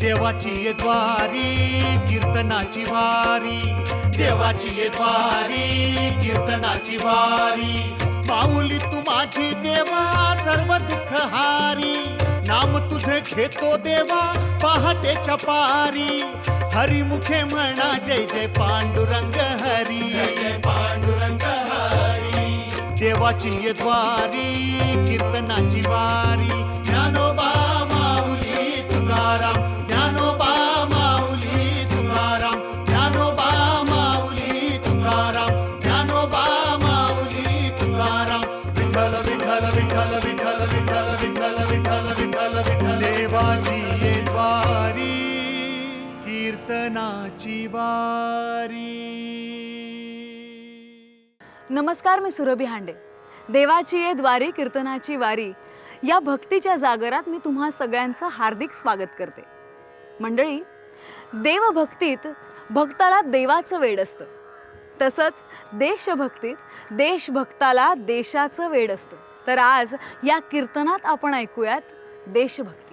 देवाची ये द्वारी कीर्तनाची वारी. देवाची ये द्वारी कीर्तनाची वारी. माऊली तू माझी देवा सर्व दुःख हारी. नाम तुझे घेतो देवा पहाटेच्या पारी हरिमुखे म्हणा जय जय पांडुरंग हरी. पांडुरंग हरी. देवाची ये द्वारी कीर्तनाची वारी. देवाची द्वारी कीर्तनाची वारी. नमस्कार मी सुरभी हांडे. देवाची ये द्वारी कीर्तनाची वारी. या भक्तीच्या जागरात मी तुम्हा सगळ्यांचं हार्दिक स्वागत करते. मंडळी देवभक्तीत भक्ताला देवाचं वेड असतं. तसंच देशभक्तीत देशभक्ताला देशाचं वेड असतं. तर आज या कीर्तनात आपण ऐकूयात देशभक्ती.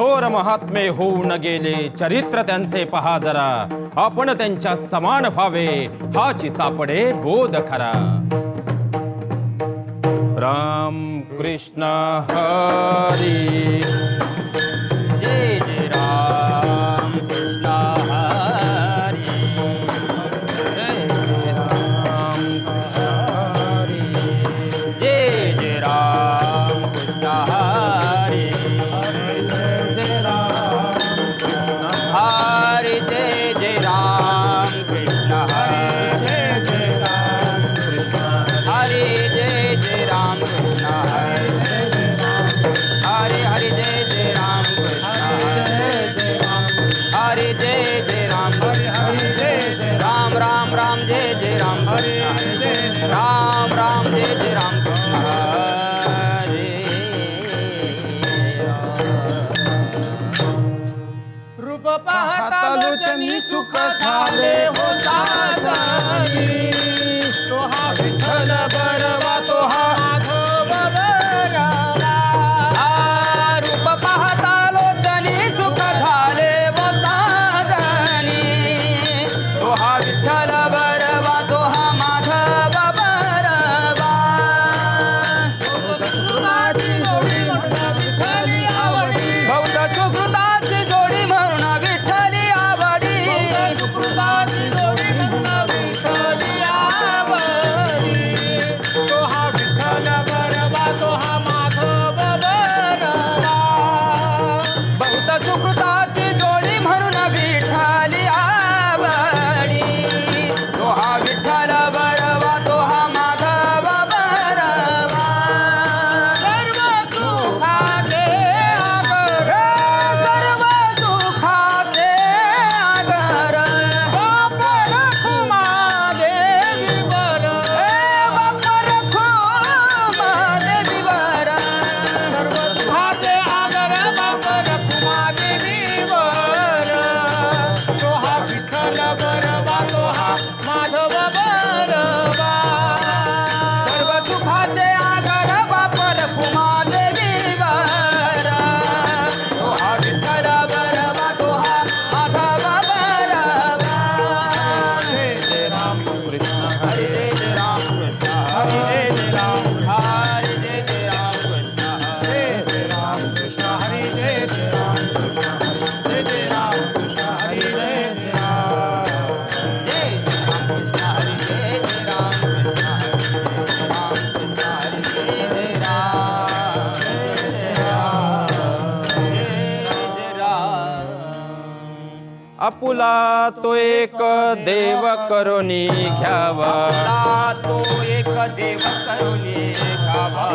थोर महात्मे होऊन गेले चरित्र त्यांचे पहा जरा आपण त्यांच्या समान व्हावे हाची सापडे बोध खरा राम कृष्ण हरी जय जय राम पाहता सुख झाले हो साजनी तो हा विठ्ठल बरवा Bala Bala Bala आपुला तो एक देव करुणी घ्यावा. तो एक देव करुणी घ्यावा.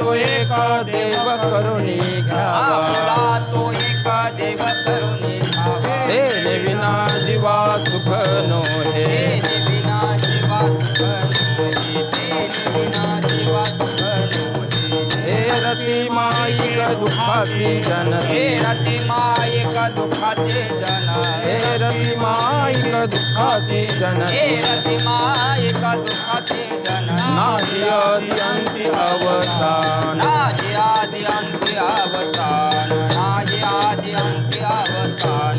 तो एक देव करुणी घ्यावा. तो एक देव करुणी घ्यावा. हे विना जीवा सुख नो हे विना जीवा सुख दुःखाची जन. हे रती माईक दुःखाचे जन. हे रती माईक दुःखाची हे जननी रती मायिका दुःखाचे जननी आदि अंती अवसान नाही आदि अंती अवसान नाही आदि अंती अवसान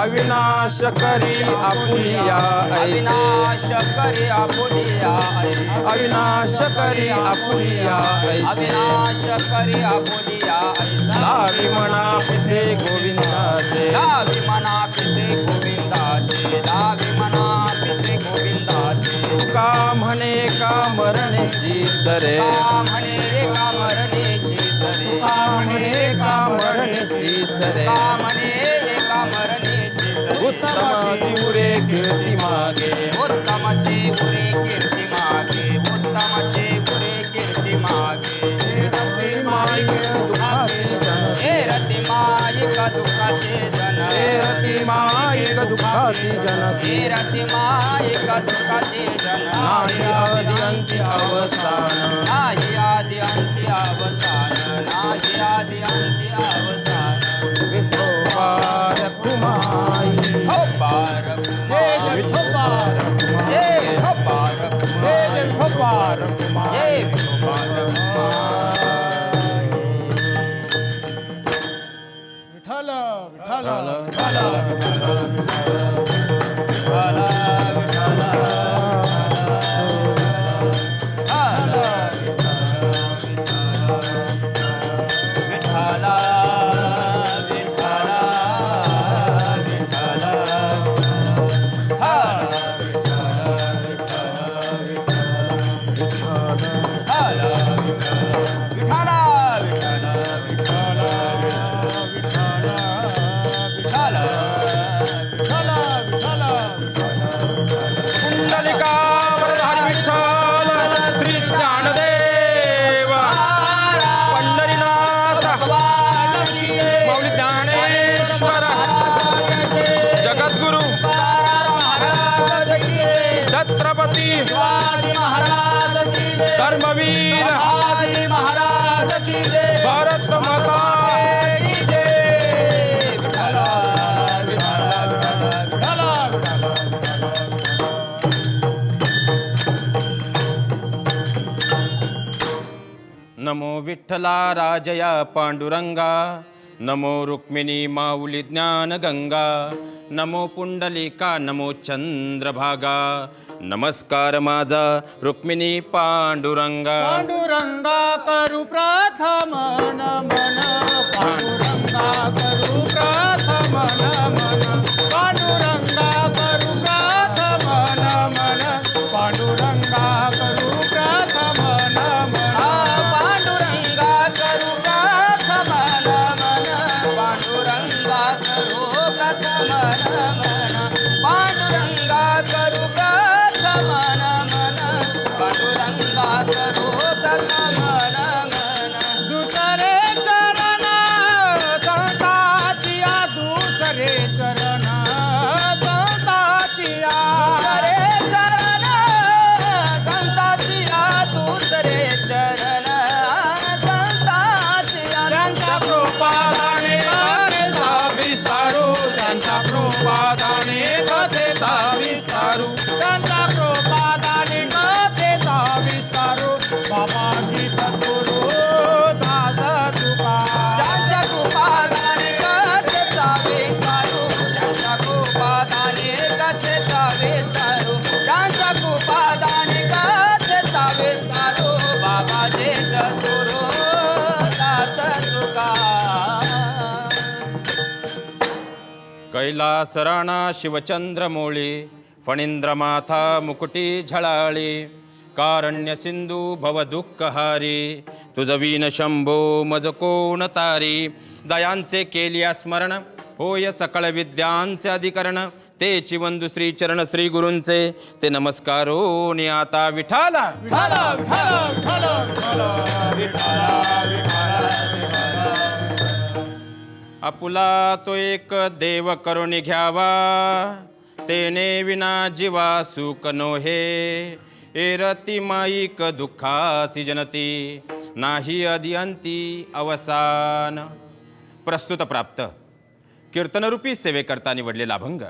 अविनाश करी आपुलिया ऐसे। अविनाश करी आपुलिया ऐसे. अविनाश करी आपुलिया ऐसे अविनाश करी आपुलिया लावी म्हणा पिसे गोविंदाचे लावी मना पिसे गोविंदाचे लावी मना कामरणे चितरे रे कामरणे चितरे म्हणे आमणे चितरे म्हणे कामरणे चितरे उत्तमाची उरे कीर्ती मागे. दुःखाची मायिका दुःखाचे जन नाही आदि अंती अवसान. नाही आदि अंती अवसान. नाही आदि अंती अवसान. छत्रपती। धर्मवीर। भारत माता। नमो विठ्ठला राजया पांडुरंगा। नमो रुक्मिणी माऊली ज्ञानगंगा। नमो पुंडलिका नमो चंद्रभागा। नमस्कार माझा रुक्मिणी पांडुरंगा. पांडुरंगा करू प्रथम नमन पांडुरंगा करू प्रथम मन. कैलास राणा शिवचंद्र मोळी फणींद्रमाथा मुकुटी झळाळी कारण्य सिंधू भव दुःखहारी तुझ वीन शंभो मज कोण तारी दयांचे केलिया स्मरण होय सकळ विद्यांचे अधिकरण ते चिवंदू श्री चरण श्री गुरूंचे ते नमस्कार नि आता विठाला विठाला विठाला विठाला. आपुला तो एक देव करुणी घ्यावा. तेने विना जीवा सुख नोहे. एरती माईक दुःखाची जनती नाही अधिअंती अवसान. प्रस्तुत प्राप्त. कीर्तनरूपी सेवेकरता निवडलेला अभंग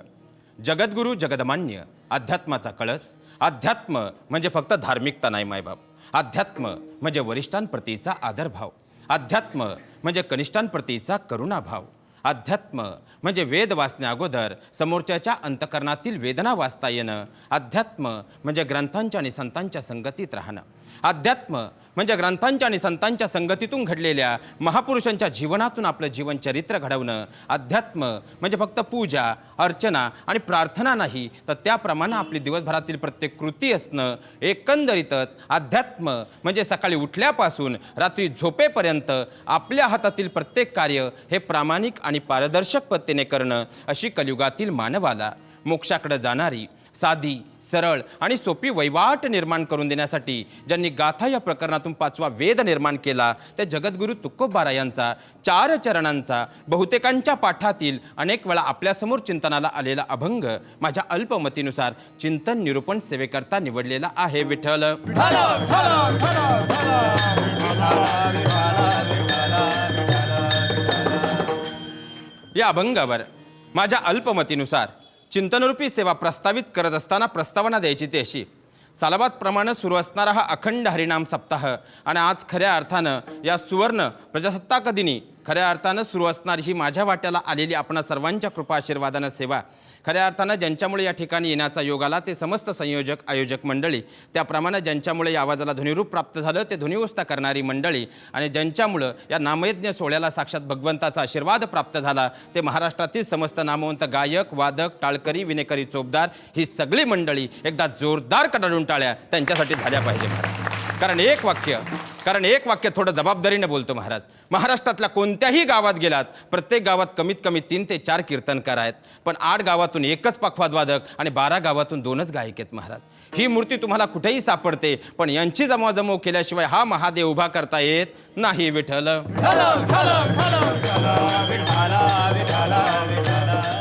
जगद्गुरू जगदमान्य अध्यात्माचा कळस. अध्यात्म म्हणजे फक्त धार्मिकता नाही मायबाप. अध्यात्म म्हणजे वरिष्ठांप्रतीचा आदरभाव. अध्यात्म म्हणजे कनिष्ठांप्रतीचा करुणाभाव. अध्यात्म म्हणजे वेद वाचण्या अगोदर समोरच्याच्या अंतकरणातील वेदना वाचता येणं. अध्यात्म म्हणजे ग्रंथांच्या आणि संतांच्या संगतीत राहणं. अध्यात्म म्हणजे ग्रंथांच्या आणि संतांच्या संगतीतून घडलेल्या महापुरुषांच्या जीवनातून आपलं जीवनचरित्र घडवणं. अध्यात्म म्हणजे फक्त पूजा अर्चना आणि प्रार्थना नाही तर त्याप्रमाणे आपली दिवसभरातील प्रत्येक कृती असणं एकंदरीतच अध्यात्म म्हणजे सकाळी उठल्यापासून रात्री झोपेपर्यंत आपल्या हातातील प्रत्येक कार्य हे प्रामाणिक आणि पारदर्शक पद्धतीने करणं अशी कलियुगातील मानवाला मोक्षाकडे जाणारी साधी सरळ आणि सोपी वैवाट निर्माण करून देण्यासाठी ज्यांनी गाथा या प्रकरणातून पाचवा वेद निर्माण केला त्या जगद्गुरू तुकोबारा यांचा चार चरणांचा बहुतेकांच्या पाठातील अनेक वेळा आपल्यासमोर चिंतनाला आलेला अभंग माझ्या अल्पमतीनुसार चिंतन निरूपण सेवेकरता निवडलेला आहे विठ्ठल. या अभंगावर माझ्या अल्पमतीनुसार चिंतनरूपी सेवा प्रस्तावित करत असताना प्रस्तावना द्यायची ती अशी. सालाबादप्रमाणे सुरू असणारा हा अखंड हरिनाम सप्ताह आणि आज खऱ्या अर्थानं या सुवर्ण प्रजासत्ताक दिनी खऱ्या अर्थानं सुरू असणारी ही माझ्या वाट्याला आलेली आपणा सर्वांच्या कृपा आशीर्वादानं सेवा. खऱ्या अर्थानं ज्यांच्यामुळे या ठिकाणी येण्याचा योग आला ते समस्त संयोजक आयोजक मंडळी. त्याप्रमाणे ज्यांच्यामुळे या आवाजाला ध्वनिरूप प्राप्त झालं ते ध्वनिवस्था करणारी मंडळी. आणि ज्यांच्यामुळं या नामयज्ञ सोहळ्याला साक्षात भगवंताचा आशीर्वाद प्राप्त झाला ते महाराष्ट्रातील समस्त नामवंत गायक वादक टाळकरी विनेकरी चोपदार ही सगळी मंडळी एकदा जोरदार कडाडून टाळ्या त्यांच्यासाठी झाल्या पाहिजे कारण एक वाक्य कारण एक वाक्य थोडं जबाबदारीने बोलतो महाराज. महाराष्ट्रातल्या कोणत्याही गावात गेलात प्रत्येक गावात कमीत कमी तीन ते चार कीर्तनकार आहेत. पण आठ गावातून एकच पखवादवादक आणि बारा गावातून दोनच गायक आहेत महाराज. ही मूर्ती तुम्हाला कुठेही सापडते पण यांची जमाजमव केल्याशिवाय हा महादेव उभा करता येत नाही विठ्ठल.